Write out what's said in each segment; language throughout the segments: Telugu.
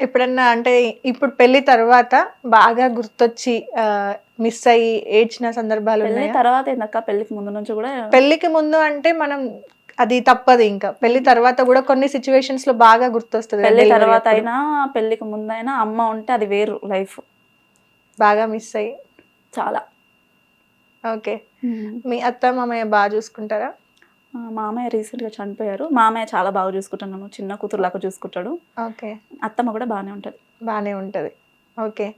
ఎప్పుడన్నా అంటే ఇప్పుడు పెళ్ళి తర్వాత బాగా గుర్తొచ్చి మిస్ అయ్యి ఏడ్చిన సందర్భాలు పెళ్ళి తర్వాత ఏందక్క? పెళ్ళికి ముందు నుంచి కూడా పెళ్ళికి ముందు అంటే మనం అది తప్పదు ఇంకా. పెళ్ళి తర్వాత కూడా కొన్ని సిచ్యువేషన్స్లో బాగా గుర్తొస్తుంది. పెళ్ళి తర్వాత. అయినా పెళ్ళికి ముందైనా అమ్మ ఉంటే అది వేరు లైఫ్. బాగా మిస్ అయ్యి. చాలా. ఓకే. మీ అత్త మామయ్య బాగా చూసుకుంటారా? మామయ్య రీసెంట్గా చనిపోయారు. మామయ్య చాలా బాగా చూసుకుంటున్నాను చిన్న కూతురులాగా చూసుకుంటాడు. ఓకే. అత్తమ్మ కూడా బాగానే ఉంటది. బాగానే ఉంటది. ఓకే.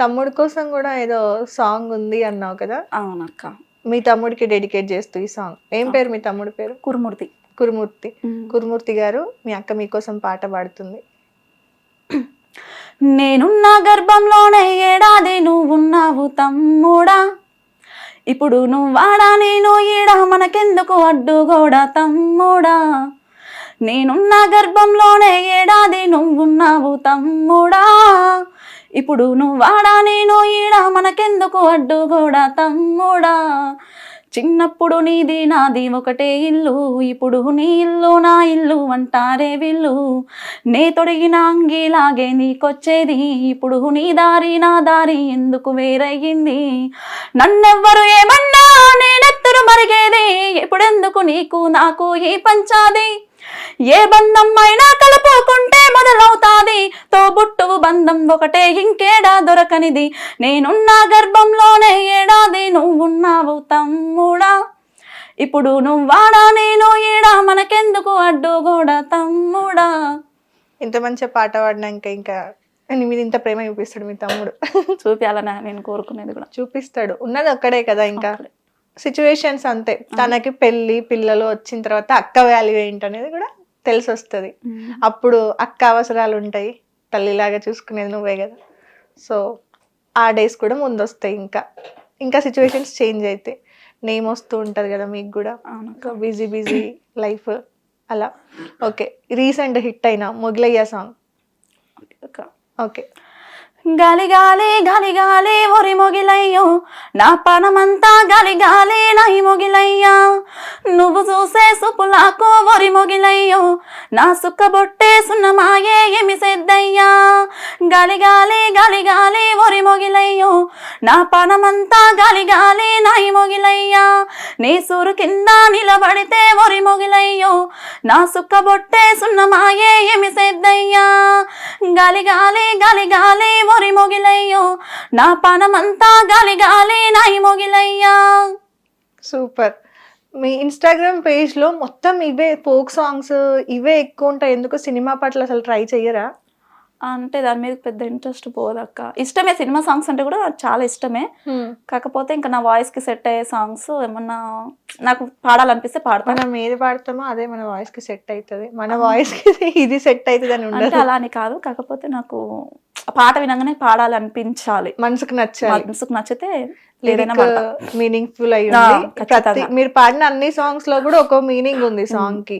తమ్ముడు కోసం కూడా ఏదో సాంగ్ ఉంది అన్నావు కదా? అవునక్క మీ తమ్ముడికి డెడికేట్ చేస్తూ ఈ సాంగ్. ఏం పేరు మీ తమ్ముడి పేరు? కురుమూర్తి. కురుమూర్తి. కురుమూర్తి గారు మీ అక్క మీకోసం పాట పాడుతుంది. నేనున్న గర్భంలోనే ఏడాది నువ్వున్నావు తమ్ముడా. ఇప్పుడు నువ్వాడా నేను ఈడా మనకెందుకు అడ్డుగోడా తమ్ముడా? నేనున్న గర్భంలోనే ఏడాది నువ్వున్నావు తమ్ముడా. ఇప్పుడు నువ్వాడా నేను ఈడా మనకెందుకు అడ్డుగోడా తమ్ముడా? చిన్నప్పుడు నీది నాది ఒకటే ఇల్లు ఇప్పుడు నీ ఇల్లు నా ఇల్లు అంటారే వీళ్ళు. నే తొడిగిన అంగిలాగే నీకొచ్చేది ఇప్పుడు నీ దారి నా దారి ఎందుకు వేరయ్యింది? నన్నెవ్వరు ఏమన్నా నేనెత్తరు మరిగేది ఇప్పుడెందుకు నీకు నాకు ఈ పంచాది? ఏ బంధం అయినా కలుపుకుంటే మొదలవుతాది. తోబుట్టువు బంధం ఒకటే ఇంకేడా దొరకనిది. నేనున్న గర్భంలోనే ఏడాది నువ్వున్నావు తమ్ముడా. ఇప్పుడు నువ్వాడా నేను ఈడా మనకెందుకు అడ్డు కూడా తమ్ముడా. ఇంత మంచి పాట పాడినాక ఇంకా మీద ఇంత ప్రేమ చూపిస్తాడు మీ తమ్ముడు. చూపించాలని నేను కోరుకునేది కూడా. చూపిస్తాడు. ఉన్నది ఒక్కడే కదా ఇంకా. సిచ్యువేషన్స్ అంతే. తనకి పెళ్ళి పిల్లలు వచ్చిన తర్వాత అక్క వాల్యూ ఏంటనేది కూడా తెలిసి వస్తుంది అప్పుడు అక్క అవసరాలు ఉంటాయి. తల్లిలాగా చూసుకునేది నువ్వే కదా. సో ఆ డేస్ కూడా ముందు వస్తాయి ఇంకా. ఇంకా సిచ్యువేషన్స్ చేంజ్ అయితే నేమ్ వస్తూ ఉంటుంది కదా మీకు కూడా. బిజీ బిజీ లైఫ్ అలా. ఓకే రీసెంట్ హిట్ అయిన మొగలయ్య సాంగ్. ఓకే. గాలి గాలి గాలి గాలి ఒరి మొగిలయ్యో. నా పనమంతా గాలి గాలి నై మొగిలయ్యా. నువ్వు చూసే సుపులాకు ఒరి మొగిలయ్యో. నా సుక్కబొట్టే సున్నమాయే ఏమి సెద్దయ్యా. గాలి గాలి గాలి గాలి ఒరి మొగిలయ్యో. నా పనమంతా గాలి గాలి నై మొగిలయ్యా. నీ సూరు కింద నిలబడితే ఒరి మొగిలయ్యో. నా సుక్కబొట్టే సున్నమాయే ఏమి సెద్దయ్యా. గాలి గాలి గాలి గాలి ఒరి మొగిలయ్యో నా పనమంతా గాలి గాలి నాయి మొగిలయ్యా. సూపర్. మీ ఇన్స్టాగ్రామ్ పేజ్లో మొత్తం ఇవే ఫోక్ సాంగ్స్ ఇవే ఎక్కువ ఉంటాయి. ఎందుకు సినిమా పట్ల అసలు ట్రై చెయ్యరా? అంటే దాని మీద పెద్ద ఇంట్రెస్ట్ పోదక్క. ఇష్టమే సినిమా సాంగ్స్ అంటే కూడా చాలా ఇష్టమే. కాకపోతే ఇంకా నా వాయిస్కి సెట్ అయ్యే సాంగ్స్ ఏమన్నా నాకు పాడాలనిపిస్తే పాడతాను మనం ఏది పాడతామో అదే మన వాయిస్కి సెట్ అవుతుంది మన వాయిస్కి ఇది సెట్ అవుతుంది అని అంటే అలా అని కాదు. కాకపోతే నాకు ఆ పాట వినంగానే పాడాలనిపించాలి. మనసుకు నచ్చాలి. మనసుకు నచ్చితే పాడతా. మీనింగ్ఫుల్ అయి ఆ, ఉంది ఖచ్చితంగా. ప్రతి మీరు పాడిన అన్ని సాంగ్స్లో కూడా ఒక మీనింగ్ ఉంది సాంగ్కి.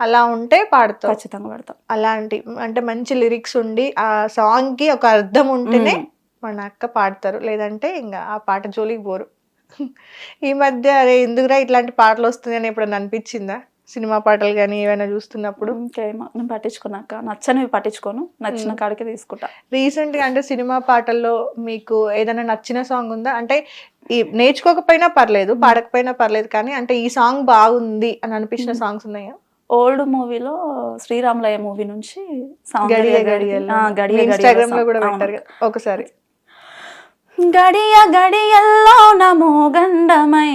అలా ఉంటే పాడతావు. ఖచ్చితంగా పాడతా. అలాంటి అంటే మంచి లిరిక్స్ ఉండి ఆ సాంగ్కి ఒక అర్థం ఉంటేనే. మన అక్క పాడతారు. లేదంటే ఇంకా ఆ పాట జోలికి పోరు. ఈ మధ్య అరే ఎందుకురా ఇట్లాంటి పాటలు వస్తుంది అని ఎప్పుడన్నా అనిపించిందా? సినిమా పాటలు కానీ ఏమైనా చూస్తున్నప్పుడు? ఇంకేమో నేను పట్టించుకున్నాక నచ్చనివి పట్టించుకోను నచ్చిన కాడికి తీసుకుంటా. రీసెంట్గా అంటే సినిమా పాటల్లో మీకు ఏదైనా నచ్చిన సాంగ్ ఉందా? అంటే ఈ నేర్చుకోకపోయినా పర్లేదు పాడకపోయినా పర్లేదు కానీ అంటే ఈ సాంగ్ బాగుంది అని అనిపించిన సాంగ్స్ ఉన్నాయా? ఓల్డ్ మూవీలో శ్రీరాములయ్య మూవీ నుంచి గడియ గడియ గడియ ఇన్స్టాగ్రామ్లో. కూడా. పెట్టారు ఒకసారి. గడియ గడియల్లో నమో గండమై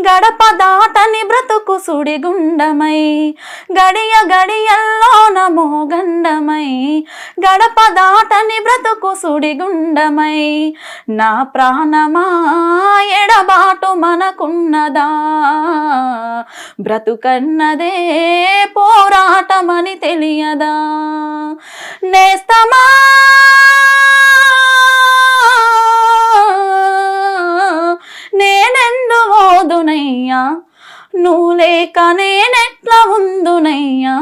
గడప దాటని బ్రతుకు సుడిగుండమై గడియ గడియల్లో నమో గండమై గడప దాటని బ్రతుకు సుడిగుండమై నా ప్రాణమా ఎడబాటు మనకున్నదా? బ్రతుకన్నదే పోరాటమని తెలియదా? నేస్తమా? 哎呀 నువ్వు లేక నేనెట్లా ఉందునయ్యా.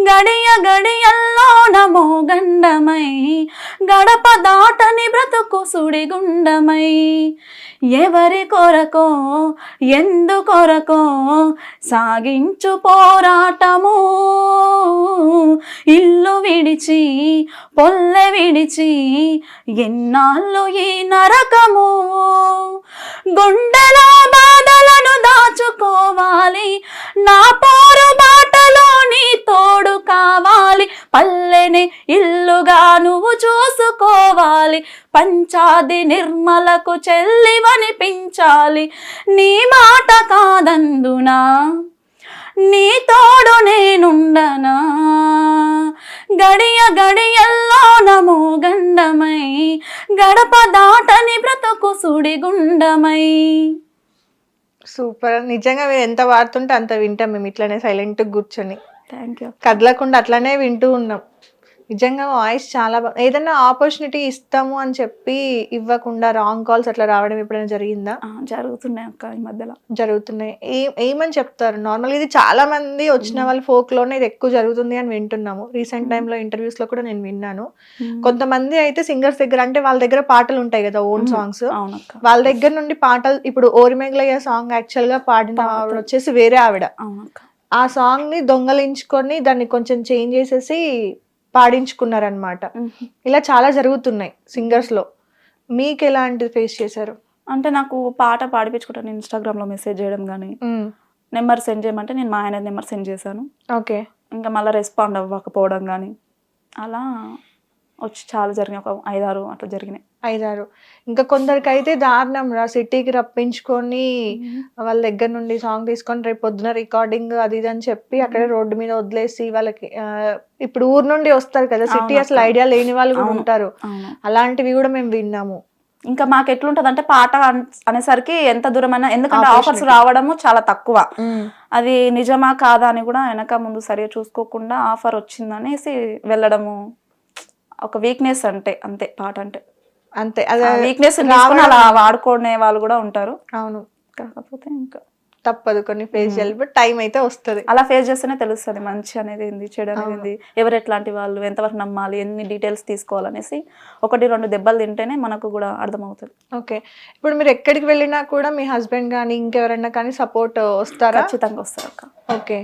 గడియ గడియల్లో నమో గండమై గడప దాటని బ్రతుకు సుడిగుండమై. ఎవరి కొరకో ఎందు కొరకో సాగించు పోరాటము. ఇల్లు విడిచి పొల్లె విడిచి ఎన్నాళ్ళు ఈ నరకము. గుండెలో బాధలను దాచుకోవాలి నా పోరు బాటలో నీ తోడు కావాలి. పల్లెని ఇల్లుగా నువ్వు చూసుకోవాలి. పంచాది నిర్మలకు చెల్లివనిపించాలి. నీ మాట కాదందునా? నీ తోడు నేనుండనా? గడియ గడియల్లో నమో గండమై గడప దాటని బ్రతుకు సుడిగుండమై. సూపర్. నిజంగా మీరు ఎంత వాడుతుంటే అంత వింటాం మేము ఇట్లనే సైలెంట్ కూర్చొని. థ్యాంక్ యూ కదలకుండా అట్లనే వింటూ ఉన్నాం. నిజంగా వాయిస్ చాలా బా ఏదైనా ఆపర్చునిటీ ఇస్తాము అని చెప్పి ఇవ్వకుండా రాంగ్ కాల్స్ అట్లా రావడం ఎప్పుడైనా జరిగిందా? జరుగుతున్నాయి అక్క ఈ మధ్యలో. జరుగుతున్నాయి. ఏ ఏమని చెప్తారు? నార్మల్ ఇది చాలా మంది వచ్చిన వాళ్ళ ఫోక్లోనే ఇది ఎక్కువ జరుగుతుంది అని వింటున్నాము. రీసెంట్ టైంలో ఇంటర్వ్యూస్లో కూడా నేను విన్నాను. కొంతమంది అయితే సింగర్స్ దగ్గర అంటే వాళ్ళ దగ్గర పాటలు ఉంటాయి కదా ఓన్ సాంగ్స్ వాళ్ళ దగ్గర నుండి పాటలు ఇప్పుడు ఓరిమెగలయ్య సాంగ్ యాక్చువల్గా పాడిన ఆవిడ వచ్చేసి వేరే ఆవిడ. ఆ సాంగ్ని దొంగలించుకొని దాన్ని కొంచెం చేంజ్ చేసేసి పాడించుకున్నారనమాట ఇలా చాలా జరుగుతున్నాయి సింగర్స్లో. మీకు ఎలాంటిది ఫేస్ చేశారు? అంటే నాకు పాట పాడిపించుకుంటాను ఇన్స్టాగ్రామ్లో మెసేజ్ చేయడం కానీ నెంబర్ సెండ్ చేయమంటే నేను మా ఆయన నెంబర్ సెండ్ చేశాను. ఓకే. ఇంకా మళ్ళీ రెస్పాండ్ అవ్వకపోవడం కానీ అలా వచ్చి చాలా జరిగినాయి. ఒక ఐదారు అట్లా జరిగినాయి. ఐదారు. ఇంకా కొందరికి అయితే దారుణం రా. సిటీకి రప్పించుకొని వాళ్ళ దగ్గర నుండి సాంగ్ తీసుకొని రేపు పొద్దున రికార్డింగ్ అది ఇది అని చెప్పి అక్కడే రోడ్డు మీద వదిలేసి వాళ్ళకి ఇప్పుడు ఊరు నుండి వస్తారు కదా. సిటీ అసలు. ఐడియా లేని వాళ్ళు కూడా. ఉంటారు. అలాంటివి కూడా మేము విన్నాము. ఇంకా మాకు ఎట్లుంటది అంటే పాట అన్- అనేసరికి ఎంత దూరమైనా ఎందుకంటే. ఆఫర్స్ రావడము చాలా తక్కువ. అది నిజమా కాదా అని కూడా వెనక ముందు సరిగా చూసుకోకుండా ఆఫర్ వచ్చిందనేసి వెళ్ళడము ఒక వీక్నెస్ అంటే అంతే పాట అంటే. అంతే. అదే వీక్నెస్ అలా వాడుకునే వాళ్ళు కూడా ఉంటారు. అవును. కాకపోతే ఇంకా తప్పదు కొన్ని ఫేస్ చేయాలి బట్ టైం అయితే వస్తుంది. అలా ఫేస్ చేస్తేనే తెలుస్తుంది మంచి అనేది ఏంది చెడు అనేది ఏంది ఎవరు ఎట్లాంటి వాళ్ళు ఎంతవరకు నమ్మాలి ఎన్ని డీటెయిల్స్ తీసుకోవాలనేసి ఒకటి రెండు దెబ్బలు తింటేనే మనకు కూడా అర్థమవుతుంది. ఓకే. ఇప్పుడు మీరు ఎక్కడికి వెళ్ళినా కూడా మీ హస్బెండ్ కానీ ఇంకెవరైనా కానీ సపోర్ట్ వస్తారా? ఖచ్చితంగా వస్తారు ఓకే.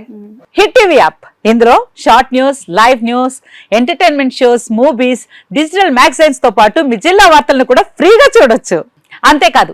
Hit TV app. ఇందులో short news live news entertainment shows movies digital మ్యాగజైన్స్తో పాటు మీ జిల్లా వార్తలను కూడా ఫ్రీగా చూడొచ్చు. అంతేకాదు